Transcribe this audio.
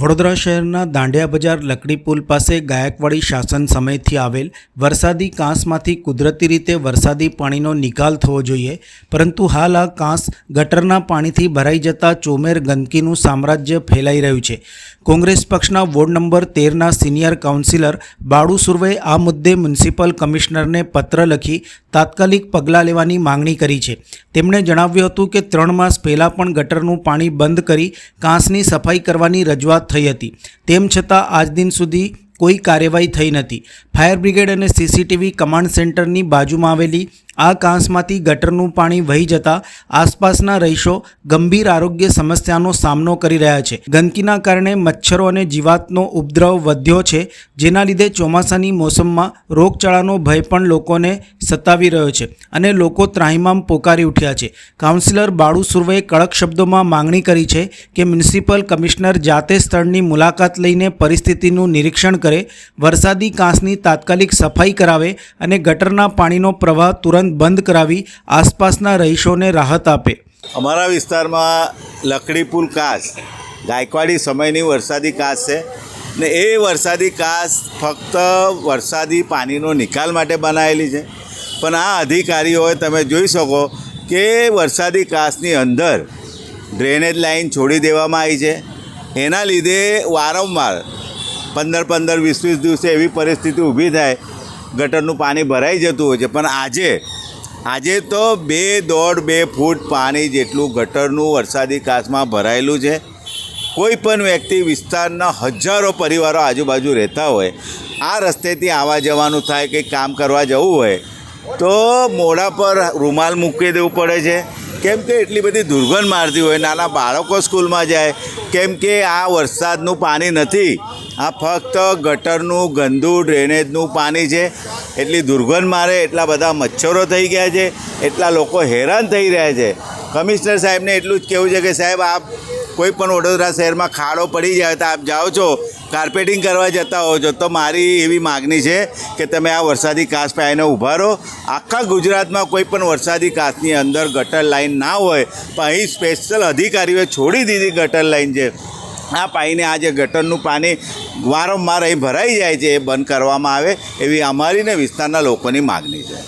વડોદરા શહેરના દાંડિયા બજાર લકડી પુલ પાસે ગાયકવાડી શાસન સમયથી આવેલ વરસાદી કાંસમાંથી કુદરતી રીતે વરસાદી પાણીનો નિકાલ થવો જોઈએ. પરંતુ હાલ આ કાંસ ગટરના પાણીથી ભરાઈ જતા ચોમેર ગંદકીનું સામ્રાજ્ય ફેલાઈ રહ્યું છે. કોંગ્રેસ પક્ષના વોર્ડ નંબર તેરના સિનિયર કાઉન્સિલર બાળુ સુર્વેએ આ મુદ્દે મ્યુનિસિપલ કમિશનરને પત્ર લખી તાત્કાલિક પગલાં લેવાની માંગણી કરી છે. તેમણે જણાવ્યું હતું કે ત્રણ માસ પહેલાં પણ ગટરનું પાણી બંધ કરી કાંસની સફાઈ કરવાની રજૂઆત થઈ હતી. તેમ છતાં આજ દિન સુધી કોઈ કાર્યવાહી થઈ નથી. ફાયર બ્રિગેડ અને સીસીટીવી કમાન્ડ સેન્ટરની બાજુમાં આવેલી આ કાંસમાંથી ગટરનું પાણી વહી જતા આસપાસના રહીશો ગંભીર આરોગ્ય સમસ્યાનો સામનો કરી રહ્યા છે. ગંદકીના કારણે મચ્છરો અને જીવાતનો ઉપદ્રવ વધ્યો છે, જેના લીધે ચોમાસાની મોસમમાં રોગચાળાનો ભય પણ લોકોને સતાવી રહ્યો છે અને લોકો ત્રાહિમામ પોકારી ઉઠ્યા છે. કાઉન્સિલર બાળુ સુર્વેએ કડક શબ્દોમાં માંગણી કરી છે કે મ્યુનિસિપલ કમિશનર જાતે સ્થળની મુલાકાત લઈને પરિસ્થિતિનું નિરીક્ષણ કરે, વરસાદી કાંસની તાત્કાલિક સફાઈ કરાવે અને ગટરના પાણીનો પ્રવાહ તુરંત બંધ કરાવી આસપાસના રહીશોને રાહત આપે. અમારા વિસ્તારમાં લકડી પુલ કાસ ગાયકવાડી સમયની વરસાદી કાસ છે ને એ વરસાદી કાસ ફક્ત વરસાદી પાણીનો નિકાલ માટે બનાવેલી છે. પણ આ અધિકારીઓએ તમે જોઈ શકો કે વરસાદી કાસની અંદર ડ્રેનેજ લાઈન છોડી દેવામાં આવી છે. એના લીધે વારંવાર પંદર પંદર વીસ વીસ દિવસે એવી પરિસ્થિતિ ઊભી થાય, ગટરનું પાણી ભરાઈ જતું હોય છે. પણ આજે આજે તો બે દોઢ બે ફૂટ પાણી જેટલું ગટરનું વરસાદી કાચમાં ભરાયેલું છે. કોઈ પણ વ્યક્તિ વિસ્તારના હજારો પરિવારો આજુબાજુ રહેતા હોય, આ રસ્તેથી આવવા જવાનું થાય કંઈક કામ કરવા જવું હોય, તો મોઢા પર રૂમાલ મૂકી દેવું પડે છે. કેમ કે એટલી બધી દુર્ગંધ મારતી હોય, નાના બાળકો સ્કૂલમાં જાય, કેમ કે આ વરસાદનું પાણી નથી. આ ફક્ત ગટરનું, ગંદુ ડ્રેનેજનું પાણી છે. એટલી દુર્ગંધ મારે, એટલા બધા મચ્છરો થઈ ગયા છે, એટલા લોકો હેરાન થઈ રહ્યા છે. કમિશનર સાહેબને એટલું જ કહેવું છે કે સાહેબ, આપ કોઈ પણ વડોદરા શહેરમાં ખાડો પડી જાય તો આપ જાઓ છો. કાર્પેટિંગ કરવા જતા હો છો, તો મારી એવી માગણી છે કે તમે આ વરસાદી કાચ પાઈને ઊભા રહો. આખા ગુજરાતમાં કોઈ પણ વરસાદી કાચની અંદર ગટર લાઈન ના હોય, પણ અહીં સ્પેશિયલ અધિકારીઓએ છોડી દીધી ગટર લાઈન છે. આ પાણીને આ જે ગટરનું પાણી વારંવાર અહીં ભરાઈ જાય છે, એ બંધ કરવામાં આવે, એવી અમારી ને વિસ્તારના લોકોની માગણી છે.